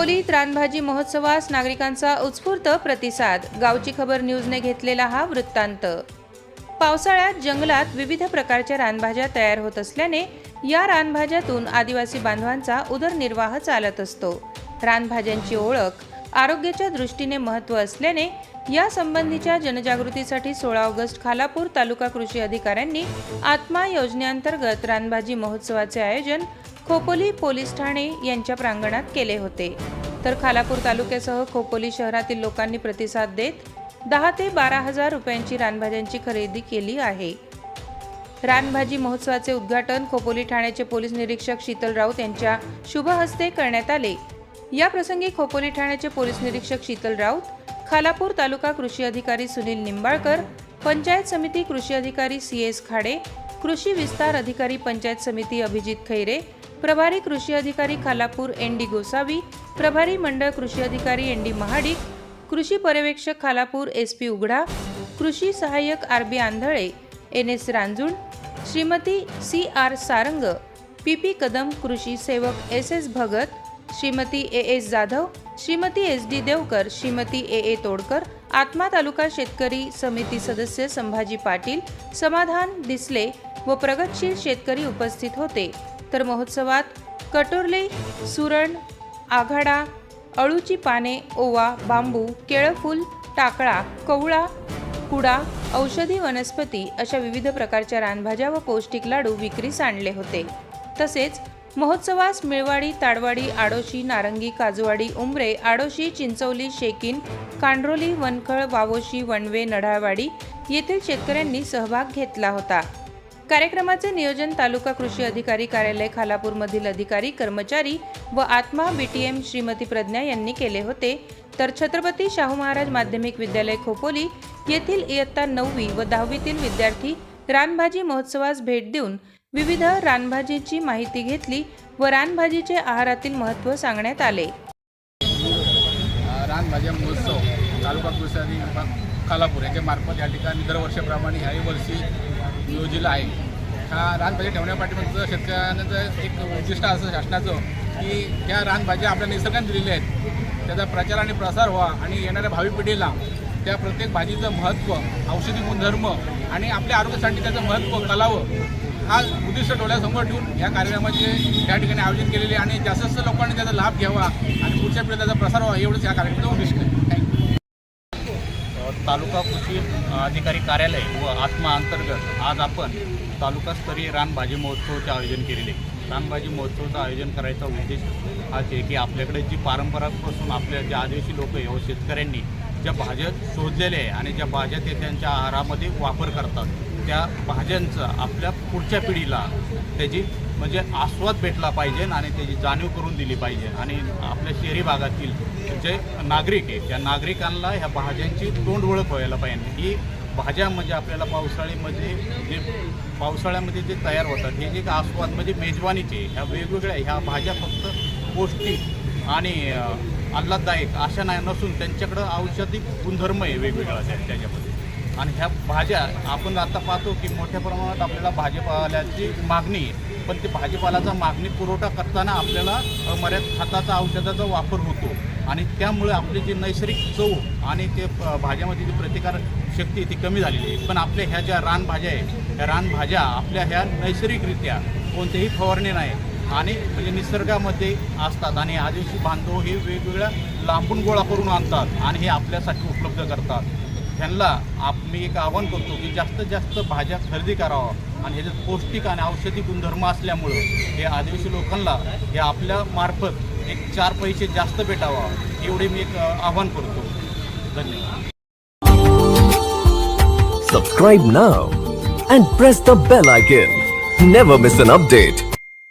खोपोलीत रानभाजी महोत्सवास नागरिकांचा उत्स्फूर्त प्रतिसाद. गावची खबर न्यूजने घेतलेला हा वृत्तांत. पावसाळ्यात जंगलात विविध प्रकारच्या रानभाज्या तयार होत असल्याने या रानभाज्यातून आदिवासी बांधवांचा उदरनिर्वाह चालत असतो. रानभाज्यांची ओळख आरोग्याच्या दृष्टीने महत्त्व असल्याने या संबंधीच्या जनजागृतीसाठी सोळा ऑगस्ट खालापूर तालुका कृषी अधिकाऱ्यांनी आत्मा योजनेअंतर्गत रानभाजी महोत्सवाचे आयोजन खोपोली पोलीस ठाणे यांच्या प्रांगणात केले होते. तर खालापूर तालुक्यासह खोपोली शहरातील लोकांनी प्रतिसाद देत दहा ते बारा हजार रुपयांची रानभाज्यांची खरेदी केली आहे. रानभाजी महोत्सवाचे उद्घाटन खोपोली ठाण्याचे पोलीस निरीक्षक शीतल राऊत यांच्या शुभ हस्ते करण्यात आले. या प्रसंगी खोपोली ठाण्याचे पोलीस निरीक्षक शीतल राऊत खालापूर तालुका कृषी अधिकारी सुनील निंबाळकर पंचायत समिती कृषी अधिकारी सी एस खाडे कृषी विस्तार अधिकारी पंचायत समिती अभिजित खैरे प्रभारी कृषी अधिकारी खालापूर एन डी गोसावी प्रभारी मंडळ कृषी अधिकारी एन डी महाडिक कृषी पर्यवेक्षक खालापूर एस पी उघडा कृषी सहाय्यक R B Andhale N S Ranjun Shrimati C R Sarang P P Kadam कृषी सेवक S S Bhagat Shrimati A S Jadhav Shrimati S D Devkar Shrimati ए ए तोडकर आत्मा तालुका शेतकरी समिती सदस्य संभाजी पाटील समाधान दिसले व प्रगतशील शेतकरी उपस्थित होते. तर महोत्सवात कटोरले सुरण आघाडा अळूची पाने ओवा बांबू केळफूल टाकळा कवळा कुडा औषधी वनस्पती अशा विविध प्रकारच्या रानभाज्या व पौष्टिक लाडू विक्रीस आणले होते. तसेच महोत्सवास मिळवाडी ताडवाडी आडोशी नारंगी काजवाडी उमरे आडोशी चिंचवली शेकीन कांडरोली वनखळ वावोशी वणवे नढाळवाडी येथील शेतकऱ्यांनी सहभाग घेतला होता. कार्यक्रमाचे नियोजन तालुका कृषी अधिकारी कार्यालय खालापूरमधील अधिकारी कर्मचारी व आत्मा बीटीएम श्रीमती प्रज्ञा यांनी केले होते. तर छत्रपती शाहू महाराज माध्यमिक विद्यालय खोपोली येथील इयत्ता नववी व दहावीतील विद्यार्थी रानभाजी महोत्सवास भेट देऊन विविध रानभाजीची माहिती घेतली व रानभाजीचे आहारातील महत्त्व सांगण्यात आले. रानभाज्या महोत्सव तालुका कृषी खालापूर याच्या मार्फत या ठिकाणी दरवर्षाप्रमाणे ह्याही वर्षी नियोजित आहे. हा रानभाज्या ठेवण्यापाठीमागचं शेतकऱ्यांचं एक उद्दिष्ट असं शासनाचं की ह्या रानभाज्या आपल्या निसर्गाने दिलेल्या आहेत. त्याचा प्रचार आणि प्रसार व्हा आणि येणाऱ्या भावी पिढीला त्या प्रत्येक भाजीचं महत्त्व औषधी गुणधर्म आणि आपल्या आरोग्यासाठी त्याचं महत्त्व कळावं हा उद्दिष्ट डोळ्यासमोर ठेवून या कार्यक्रमाचे त्या ठिकाणी आयोजन केलेले आणि जास्त जास्त लोकांनी त्याचा लाभ घ्यावा आणि पुढच्या पिढीला त्याचा प्रसार व्हावा एवढंच या कार्यक्रमाचं उद्दिष्ट आहे. तालुका कृषी अधिकारी कार्यालय व आत्मा अंतर्गत आज आपण तालुकास्तरीय रानभाजी महोत्सवाचे आयोजन केलेले. रानभाजी महोत्सवाचं आयोजन करायचा उद्देश हाच आहे की आपल्याकडे जी पारंपरापासून आपल्या ज्या आदिवासी लोक आहे व शेतकऱ्यांनी ज्या भाज्या शोधलेल्या आहे आणि ज्या भाज्या ते त्यांच्या आहारामध्ये वापर करतात त्या भाज्यांचा आपल्या पुढच्या पिढीला त्याची म्हणजे आस्वाद भेटला पाहिजे आणि त्याची जाणीव करून दिली पाहिजे. आणि आपल्या शहरी भागातील जे नागरिक आहे त्या नागरिकांना ह्या भाज्यांची तोंड ओळख व्हायला पाहिजे. ही भाज्या म्हणजे आपल्याला पावसाळ्यामध्ये जे पावसाळ्यामध्ये जे तयार होतात हे जे आस्वाद म्हणजे मेजवानीचे ह्या वेगवेगळ्या ह्या भाज्या फक्त पौष्टिक आणि आल्हाददायक अशा नाही नसून त्यांच्याकडं औषधी गुणधर्म आहे वेगवेगळा त्याच्यामध्ये. आणि ह्या भाज्या आपण आता पाहतो की मोठ्या प्रमाणात आपल्याला भाजीपाल्याची मागणी आहे. पण ते भाजीपाल्याचा मागणी पुरवठा करताना आपल्याला मर्याद खताचा औषधाचा वापर होतो. आणि त्यामुळे आपली जी नैसर्गिक चव आणि ते प- भाज्यामध्ये जी प्रतिकार शक्ती ती कमी झालेली आहे. पण आपल्या ह्या ज्या रानभाज्या आहे ह्या रानभाज्या आपल्या ह्या नैसर्गिकरित्या कोणतेही फवारणी नाही आणि म्हणजे निसर्गामध्ये असतात आणि आदिवासी बांधव हे वेगवेगळ्या लांबून गोळा करून आणतात आणि हे आपल्यासाठी उपलब्ध करतात. त्यांना आप मी एक आवाहन करतो की जास्तीत जास्त भाज्या खरेदी करावा आणि ह्याच्यात पौष्टिक आणि औषधी गुणधर्म असल्यामुळं हे आदिवासी लोकांना हे आपल्या मार्फत एक चार पैसे जास्त भेटावा एवढे मी एक आवाहन करतो. धन्यवाद. Subscribe now and press the bell icon never miss an update